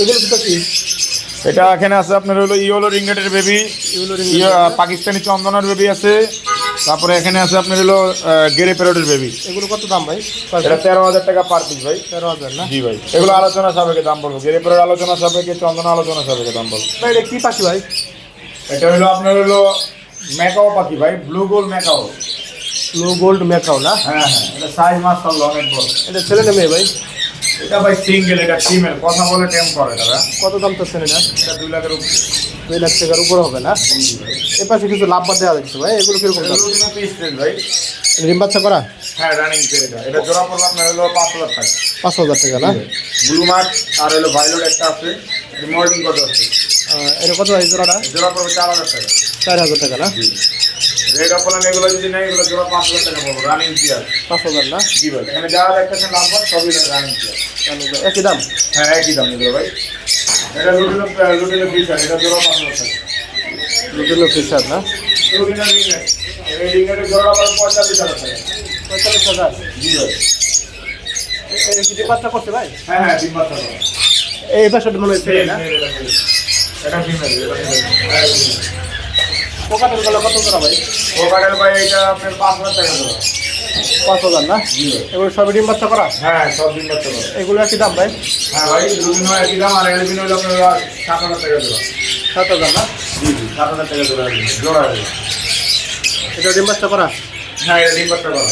এগুলো কি? এটা এখানে আছে আপনার হলো ইয়েলো রিঙ্গেটের বেবি এগুলো পাকিস্তানি চন্দনের বেবি আছে। তারপরে এখানে আছে আপনার হলো গেরে প্যারোটের বেবি এগুলো কত দাম ভাই? এটা তেরো হাজার টাকা পার পিস ভাই। তেরো হাজার না? জি ভাই। এগুলো আলোচনা সাপেক্ষে দাম বলব। গেরে প্যারোট আলোচনা সাপেক্ষে চন্দন আলোচনা সাপেক্ষে দাম বলব। ভাই এটা কি পাখি ভাই? এটা হলো আপনার হলো ম্যাকাও পাখি ভাই blue gold macaw. Blue gold macaw না? হ্যাঁ হ্যাঁ এটা সাইজ মাসাল্লাহ অনেক বড়। এটা ছেলে না মেয়ে ভাই? এটা ভাই সিঙ্গেল এটা ফিমেল কথা বলে টেম করে ভাই। কত দাম চাচ্ছেন এটা? এটা দুই লাখের উপর। দুই লাখ টাকার উপরে হবে না? এ পাশে কিছু লাভ বাদ দেওয়া যাচ্ছে ভাই এগুলো কীরকম ভাই। ডিম বাচ্চা করা? হ্যাঁ রানিং এটা। এটা জোড়া পড়ল আপনার হলো পাঁচ হাজার টাকা। পাঁচ হাজার টাকা না? ব্লু মার্ক আর হলো ভাইলোট একটা আছে। মর্নিং কত আছে? এটা কত ভাই জোড়াটা? জোড়া পড়বে চার হাজার টাকা। চার হাজার টাকা না? রেড অপলান এগুলো যদি নেই এগুলো জোড়া পাঁচ হাজার টাকা পড়ব রানিং পিয়ার পাঁচ হাজার না? জি ভাই এখানে যা দেখতেছেন নাম্বার সবই রানিং পিয়ার একই দাম? হ্যাঁ একই দাম এগুলো ভাই। এটা লুটিনো লুটিনো ফিচার এটা জোড়া পাঁচ হাজার টাকা। দুটো ফিচার না? লুটিনো রিংনেট এই জোড়া পঁয়তাল্লিশ হাজার টাকা। পঁয়তাল্লিশ হাজার? জি ভাই। ডিম বাচ্চা করছে ভাই? হ্যাঁ হ্যাঁ এই পাশে মনে হয় না? এটা এটা পোকাটের কত জোড়া ভাই? ওভারের ভাই এটা আপনার পাঁচ হাজার টাকা দেবো পাঁচ হাজার না? এগুলো সবই ডিম বাচ্চা করা? হ্যাঁ সব দিন করতে পারব এগুলো একই দাম ভাই? হ্যাঁ ভাই রুবিন হয় একই দাম আর হলো আপনার সাত হাজার টাকা জোড়া সাত হাজার না? জি জি সাত হাজার টাকা জোড়া জোড়া এটা ডিম বাচ্চা করা? হ্যাঁ এটা ডিম করতে পারো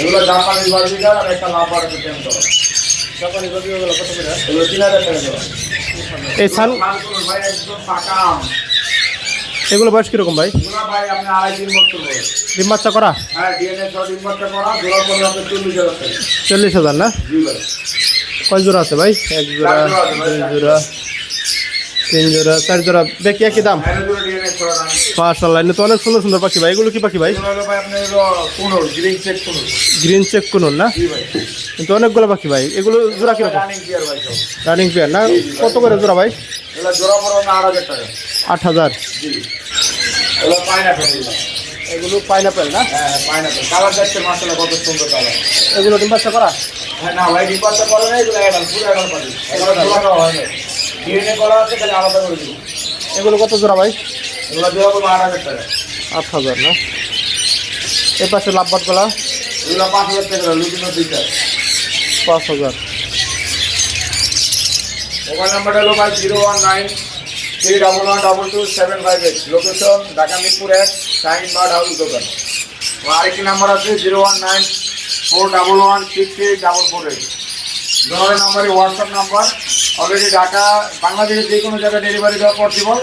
এগুলো জাপানিজ বার্বিকার আর একটা লাভ বার্বি টেম করো। করে? হাজার এই সান এগুলো বয়স কীরকম ভাই? ডিম বাচ্চা করা? হ্যাঁ চল্লিশ হাজার না? কয় জোড়া আছে ভাই? এক জোড়া দুই জোড়া তিন জোড়া চার জোড়া। দেখি একই দাম। মাশাআল্লাহ তো অনেক সুন্দর সুন্দর পাখি ভাই। এগুলো কি পাখি ভাই? গ্রিন চেক গ্রিন না? কিন্তু অনেকগুলো পাখি ভাই। এগুলো জোড়া কীরকম? রানিং পেয়ার না? কত করে জোড়া ভাই? আট হাজার এগুলো পাইনাপেল না? হ্যাঁ পাইনাপেল কালার দেখতে মাসালা কত সুন্দর কালার এগুলো ডিম করা? হ্যাঁ না ভাই ডিপার্টটা করে না এগুলো অ্যাডাল পুরো অ্যাডাল পাটি এগুলো জোড়া দেওয়া হয় না। ডিএনএ করা আছে খালি আলাদা করে দিব। এগুলো কত জোড়া ভাই? এগুলো জোড়া পড়ব আট হাজার টাকা। আট হাজার না? এ পাশে এগুলো পাঁচ হাজার টাকা লুটিনো দুইটা। পাঁচ হাজার। মোবাইল নাম্বারটা হলো ভাই zero one nine three double one double two seven five eight. Location Dhaka Mirpur এক সাইন বার্ড হাউস দোকান। আরেকটি নাম্বার আছে zero one nine four double one six eight double four eight. দুটো নাম্বারই হোয়াটসঅ্যাপ নাম্বার। অলরেডি ঢাকা বাংলাদেশের যে কোনো জায়গায় ডেলিভারি দেওয়া পসিবল